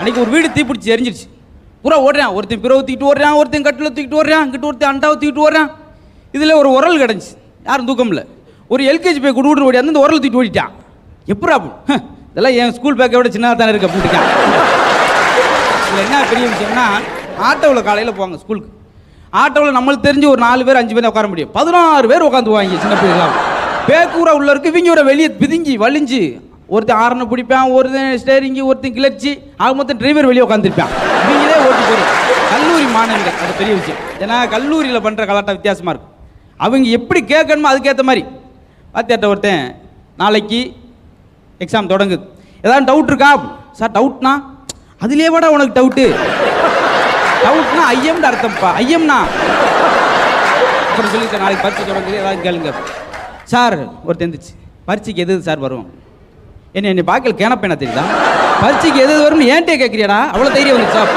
அன்றைக்கி ஒரு வீடு தீப்பிடிச்சி எரிஞ்சிருச்சு. பூரா ஓடுறான். ஒருத்தன் பிறகு தூக்கிட்டு ஓடுறான் ஒருத்தன் கட்டில் தூக்கிட்டு ஓடுறான் கிட்ட ஒருத்தன் அண்டாவை தூக்கிட்டு ஓடுறான். இதில் ஒரு உரல் கிடஞ்சி யாரும் தூக்கமில்ல ஒரு எல்கேஜி போய் குடு ஓடியா அந்த உரல் தூக்கிட்டு ஓடிட்டான். எப்படா இதெல்லாம் என் ஸ்கூல் பேக்கை விட சின்னதாக தானே இருக்கு அப்படின்ட்டு இதில் என்ன பெரிய விஷயம்னா ஆட்டோவில் காலையில் போவாங்க ஸ்கூலுக்கு ஆட்டோவில் நம்மளுக்கு தெரிஞ்சு ஒரு நாலு பேர் அஞ்சு பேர் உட்கார முடியும். பதினாறு பேர் உட்காந்து உட்காந்துவாங்க சின்ன பிள்ளைகளாம். பேக்கூரா உள்ள இருக்கு. இவங்க வெளியே பிதுங்கி வலிஞ்சு ஒருத்தன் ஆரனை பிடிப்பான் ஒருத்தன் ஸ்டேரிங்கு ஒருத்தன் கிளர்ச்சி ஆக மொத்தம் டிரைவர் வெளியே உட்காந்துருப்பான் நீங்களே ஓட்டு போயிடும் கல்லூரி மாணவிகள் அது பெரிய விஷயம். ஏன்னா கல்லூரியில் பண்ணுற கலாட்டம் வித்தியாசமாக இருக்கும். அவங்க எப்படி கேட்கணுமோ அதுக்கேற்ற மாதிரி. வாத்தியார்ட்ட ஒருத்தன் நாளைக்கு எக்ஸாம் தொடங்குது. ஏதாவது டவுட் இருக்கா? சார் டவுட்னா அதுலேயே வாடா உனக்கு டவுட்டு டவுட்னா ஐயம்னு அர்த்தம்ப்பா. ஐயம்னா. அப்புறம் சொல்லியிருக்கேன் நாளைக்கு பரீட்சை தொடங்குது. ஏதாவது கேளுங்க. சார் ஒருத்தன் எந்திரிச்சு. பரீட்சைக்கு எது சார் வரும் என்ன என்னை பார்க்கல கேனப்பேனா தெரியுதா? பரீட்சைக்கு எது எது வரும்னு ஏன்ட்டே கேட்குறியாடா? அவ்வளோ தைரியம் வந்து சார்.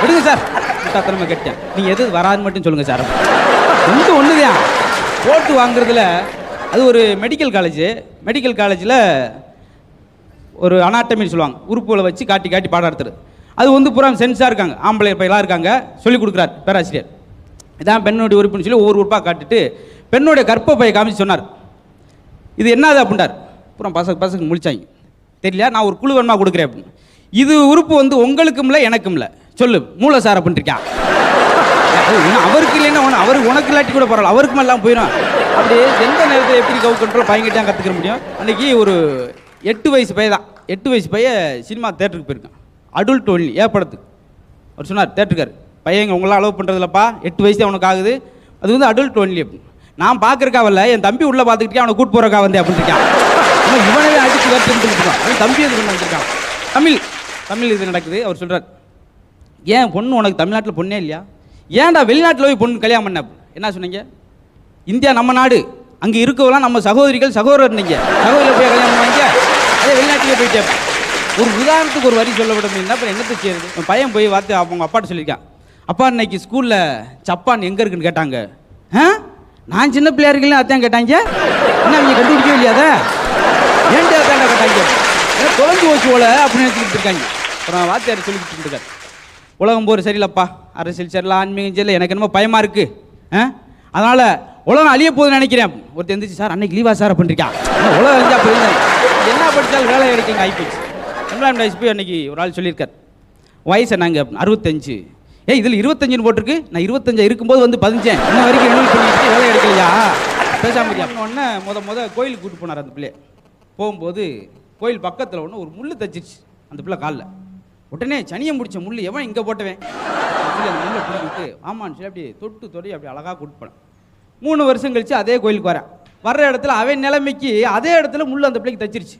விடுங்க சார். முட்டாத்தனமா கேட்டேன் நீங்கள் எது வராதுன்னு மட்டும் சொல்லுங்கள் சார். ரெண்டு ஒன்று தான் போட்டு வாங்குறதுல அது ஒரு மெடிக்கல் காலேஜ் மெடிக்கல் காலேஜில் ஒரு அனாட்டமின்னு சொல்லுவாங்க. உறுப்புகளை வச்சு காட்டி காட்டி பாடம் எடுத்துரு அது வந்து பூரா சென்ஸாக இருக்காங்க. ஆம்பளை பையலாக இருக்காங்க. சொல்லிக் கொடுக்குறாரு பேராசிரியர். இதான் பெண்ணுடைய உறுப்புன்னு சொல்லி ஒவ்வொரு உறுப்பாக காட்டிட்டு பெண்ணுடைய கற்பப்பையை காமிச்சு சொன்னார். இது என்னது அப்படின்றார். அப்புறம் பசங்க பசங்க முழிச்சாங்க. தெரியல நான் ஒரு குழு வேணுமா கொடுக்குறேன் அப்படின்னு. இது உறுப்பு வந்து உங்களுக்கும் இல்லை எனக்கும் இல்லை சொல்லு மூளை சார் அப்படின்ட்டு அவருக்கு இல்லைன்னா ஒன்று அவருக்கு உனக்கு இல்லாட்டி கூட பரவாயில்ல அவருக்கும் எல்லாம் போயிடும் அப்படி எந்த நேரத்தில் எப்படி கவு கண்ட்ரோல் பையன்கிட்ட கற்றுக்க முடியும்? அன்னைக்கு ஒரு எட்டு வயசு பையன் தான். எட்டு வயசு பையன் சினிமா தேட்டருக்கு போயிருக்கான். அடல்ட் ஒன்லி படத்துக்கு? அவர் சொன்னார் தேட்டருக்கார் பையன் உங்களால் அலோவ் பண்ணுறதில்லப்பா எட்டு வயசு தான் உனக்கு ஆகுது. அது வந்து அடல்ட் ஒன்லி அப்படின்னு. நான் பார்க்குறக்காவில்ல என் தம்பி உள்ளே பார்த்துக்கிட்டே அவனை கூட்டு போகிறக்கா வந்தேன் அப்படின்னு இருக்கான். இவனவே அடிச்சு கற்றுட்டு இருக்கான் தம்பி அது கொண்டு வந்திருக்கான் தமிழ் தமிழ் இது நடக்குது. அவர் சொல்கிறார் ஏன் பொண்ணு உனக்கு தமிழ்நாட்டில் பொண்ணே இல்லையா? ஏன்டா வெளிநாட்டில் போய் பொண்ணு கல்யாணம் பண்ண? என்ன சொன்னீங்க? இந்தியா நம்ம நாடு. அங்கே இருக்கவெல்லாம் நம்ம சகோதரிகள் சகோதரர் நீங்கள் சகோதரில் போய் கல்யாணம் பண்ணீங்க அதே வெளிநாட்டுக்கே போயிட்டேன் ஒரு உதாரணத்துக்கு ஒரு வரி சொல்ல விட அப்புறம் என்னத்தை செய்யுது பையன் போய் வார்த்தை அவங்க அப்பாட்ட சொல்லியிருக்கான். அப்பா இன்னைக்கு ஸ்கூலில் சப்பான் எங்கே இருக்குன்னு கேட்டாங்க. ஆ? நான் சின்ன பிள்ளையா இருக்கல அதான் கேட்டாங்க. என்ன அவங்க கண்டுபிடிக்கவே இல்லையாத ஏன்னா தொலைஞ்சு போச்சு போல அப்படின்னு நினச்சிக்கிட்டு இருக்காங்க. அப்புறம் வாத்தியார் சொல்லிக்கிட்டு இருக்காரு. உலகம் போகிற சரியில்லப்பா. அரசியல் சரியில்ல ஆன்மீகம் சரியில்லை. எனக்கு என்னமோ பயமாக இருக்குது ஆ? அதனால் உலகம் அழிய போகுதுன்னு நினைக்கிறேன். ஒருத்தர் எந்திரிச்சு சார் அன்னைக்கு லீவா சார்? பண்ணிருக்கான் உலகம் அழிஞ்சா போயிருந்தேன் என்ன படித்தாலும் வேலை கிடைக்குங்க ஐபிஎஸ் எம்ப்ளாய்மெண்ட் போய் அன்னைக்கு ஒரு ஆள் சொல்லியிருக்கார். வயசு என்னங்க? அறுபத்தஞ்சு. ஏய் இதில் இருபத்தஞ்சுன்னு போட்டிருக்கு. நான் இருபத்தஞ்சா இருக்கும்போது வந்து பதிஞ்சேன். இன்ன வரைக்கும் ரெனியூல் பண்ணிட்டு வேலை கிடைக்கலையா? பேசாமல் இருக்கியா? உடனே முத முத கோயிலுக்கு கூட்டு போனார் அந்த பிள்ளைய. போகும்போது கோயில் பக்கத்தில் ஒன்று ஒரு முள் தச்சிருச்சு. அந்த பிள்ளை காலில். உடனே சனியை முடிச்ச முள்ளு எவன் இங்கே போட்டவன்? சொல்லி அந்த முள்ளை பிடிக்கிட்டு ஆமான்னு சொல்லி அப்படியே தொட்டு தொடி அப்படி அழகாக கூட்டு போனேன் மூணு வருஷம் கழித்து அதே கோயிலுக்கு வரேன். வர்ற இடத்துல அவன் நிலைமைக்கு அதே இடத்துல முள் அந்த பிள்ளைக்கு தச்சிருச்சு.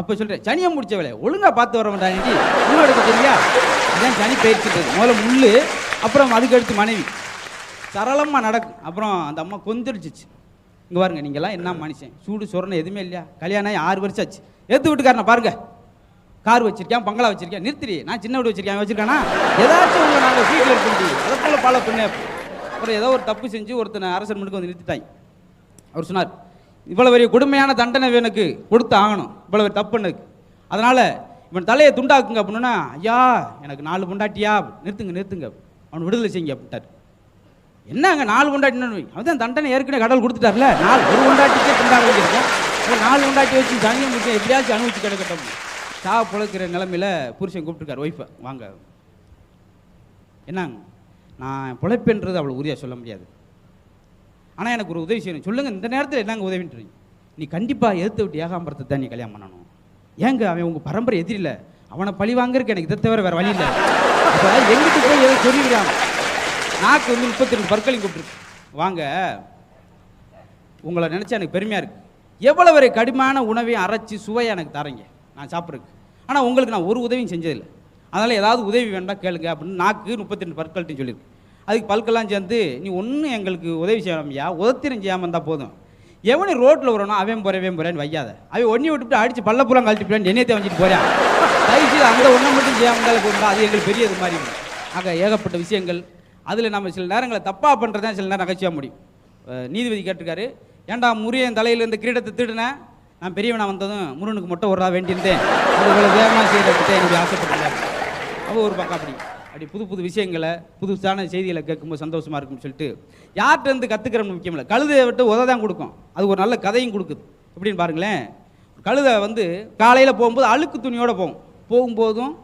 அப்போ சொல்கிறேன் சனியை முடிச்ச ஒழுங்காக பார்த்து வர வேண்டாண்டி முள்ளு எடுக்க தெரியா? அதான் சனி பயிற்சிட்டு முதல்ல முள்ளு அப்புறம் அதுக்கு அடுத்து மனைவி. சரளமாக நடக்கும். அப்புறம் அந்த அம்மா கொந்தளிச்சிச்சு. இங்கே பாருங்க நீங்களாம் என்ன மனுஷன்? சூடு சொரணை எதுவுமே இல்லையா? கல்யாணம் ஆகி ஆறு வருஷம் ஆச்சு. எடுத்து வீட்டுக்காரனை பாருங்க. கார் வச்சிருக்கேன் பங்களா வச்சிருக்கேன் நிறுத்திரி நான் சின்ன வீடு வச்சிருக்கேன் வச்சிருக்கானா? ஏதாச்சும் உங்களை நாங்கள் வீட்டில் இருக்கணும் அதை போல ஃபாலோ பண்ணேன் அப்புறம் ஏதோ ஒரு தப்பு செஞ்சு ஒருத்தனை அரசர் மனுக்கு வந்து நிறுத்திட்டாங்க அவர் சொன்னார் இவ்வளோ பெரிய கொடுமையான தண்டனை எனக்கு கொடுத்து ஆகணும். இவ்வளோ பெரிய தப்பு எனக்கு. அதனால் இவன் தலையை துண்டாக்குங்க அப்படின்னா ஐயா எனக்கு நாலு பொண்டாட்டியா நிறுத்துங்க நிறுத்துங்க. அவன் விடுதலை செய்யுங்க அப்படின்ட்டார். என்னங்க நாலு பொண்டாட்டி அவன் தண்டனை ஏற்கனவே கடல் கொடுத்துட்டார்ல. நாலு ஒரு பொண்டாட்டிக்கே துண்டாக வேண்டியிருக்கோம் நாலு பொண்டாட்டி வச்சு தனியாக முடிச்சு எப்படியாச்சும் அனுபவிச்சு கிடக்கட்டும் சாவ பிழைக்கிற நிலமையில புருஷன் கூப்பிட்டுருக்கார் ஒய்ஃபை வாங்க. என்னங்க? நான் பிழைப்புன்றது அவ்வளோ உறுதியாக சொல்ல முடியாது. ஆனால் எனக்கு ஒரு உதவி செய்யணும். சொல்லுங்கள் இந்த நேரத்தில் என்னங்க உதவின்றீங்க? நீ கண்டிப்பாக எதிர்த்து விட்டு ஏகாம்பரத்தை தான் நீ கல்யாணம் பண்ணணும். ஏங்க அவன் உங்கள் பரம்பரை எதிரில அவனை பழி வாங்குறதுக்கு எனக்கு இதை தவிர வேறு வழி இல்லை. எங்கிட்ட போய் எதை சொல்லிடுறான். நாக்கு வந்து முப்பத்தி ரெண்டு பற்களையும் கூப்பிட்டுருக்கு. வாங்க. உங்களை நினச்சா எனக்கு பெருமையாக இருக்குது எவ்வளோ வரை கடுமையான உணவையும் அரைச்சி சுவையாக எனக்கு தரீங்க? நான் சாப்பிட்றதுக்கு. ஆனால் உங்களுக்கு நான் ஒரு உதவியும் செஞ்சதில்லை. அதனால் ஏதாவது உதவி வேண்டாம் கேளுங்க அப்படின்னு நாக்கு முப்பத்தி ரெண்டு பற்கள்ட்டையும் சொல்லியிருக்கு அதுக்கு பல்கெல்லாம் சேர்ந்து நீ ஒன்றும் எங்களுக்கு உதவி செய்யணும்யா உதத்திரம் செய்யாமல் இருந்தால் போதும். எவனி ரோட்டில் வரணும் அவன் போறவன் போறேன்னு வையாத. அவன் ஒன்றி விட்டுட்டு அடித்து பல்லப்புறம் கழட்டி போயிட்டு என்னையத்தை வச்சுட்டு போகிறேன் தயவுசெய்து அந்த ஒன்றை மட்டும் செய்யாமல் இருந்தாலும் அது எங்களுக்கு பெரிய இது மாதிரி. ஆக ஏகப்பட்ட விஷயங்கள். அதில் நம்ம சில நேரங்களை தப்பாக பண்ணுறது தான் சில நேரம் நகைச்சியாக முடியும். நீதிபதி கேட்டிருக்காரு ஏன்டா முருகன் தலையில் இருந்து கிரீடத்தை திருடினேன் நான் பெரியவனா வந்ததும் முருகனுக்கு மொட்டை விட்றா வேண்டியிருந்தேன். அது இவ்வளோ வேகமாக செய்கிறதுக்கு என்னுடைய ஆசைப்பட்டேன். அவள் ஒரு பக்கம் அப்படி அப்படி புது புது விஷயங்களை புதுசான செய்திகளை கேட்கும்போது சந்தோஷமாக இருக்கும்னு சொல்லிட்டு யார்கிட்ட இருந்து கற்றுக்கிறோம்னு முக்கியம் இல்லை. கழுதையை விட்டு உத தான் கொடுக்கும். அது ஒரு நல்ல கதையும் கொடுக்குது. எப்படின்னு பாருங்களேன். கழுதை வந்து காலையில் போகும்போது அழுக்கு துணியோடு போகும். போகும்போதும்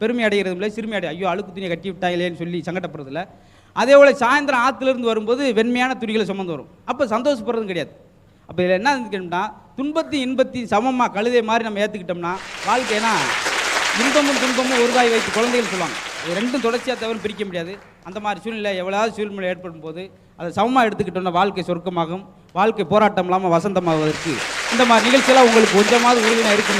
பெருமை அடைகிறதும் இல்லை சிறுமை அடை ஐயோ அழுக்கு துணியை கட்டி விட்டாங்களேன்னு சொல்லி சங்கடப்படுறதில்ல. அதே போல் சாயந்தரம் ஆற்றுலேருந்து வரும்போது வெண்மையான துணிகளை சுமந்து வரும். அப்போ சந்தோஷப்படுறதும் கிடையாது. அப்போ இதில் என்ன கேட்டோம்னா துன்பத்தையும் இன்பத்தையும் சமமாக கழுதை மாதிரி நம்ம ஏற்றுக்கிட்டோம்னா வாழ்க்கைனா இன்பமும் துன்பமும் உருவாகி வைத்து குழந்தைகள் சொல்லுவாங்க. இது ரெண்டும் தொடர்ச்சியாக தவிர பிரிக்க முடியாது. அந்த மாதிரி சூழ்நிலை எவ்வளவு சூழ்நிலை ஏற்படும் போது அதை சமமாக எடுத்துக்கிட்டோம்னா வாழ்க்கை சொர்க்கமாகும். வாழ்க்கை போராட்டம் இல்லாமல் வசந்தமாகுவதற்கு இந்த மாதிரி நிகழ்ச்சியெல்லாம் உங்களுக்கு கொஞ்சமாவது உறுதியாக இருக்கும்.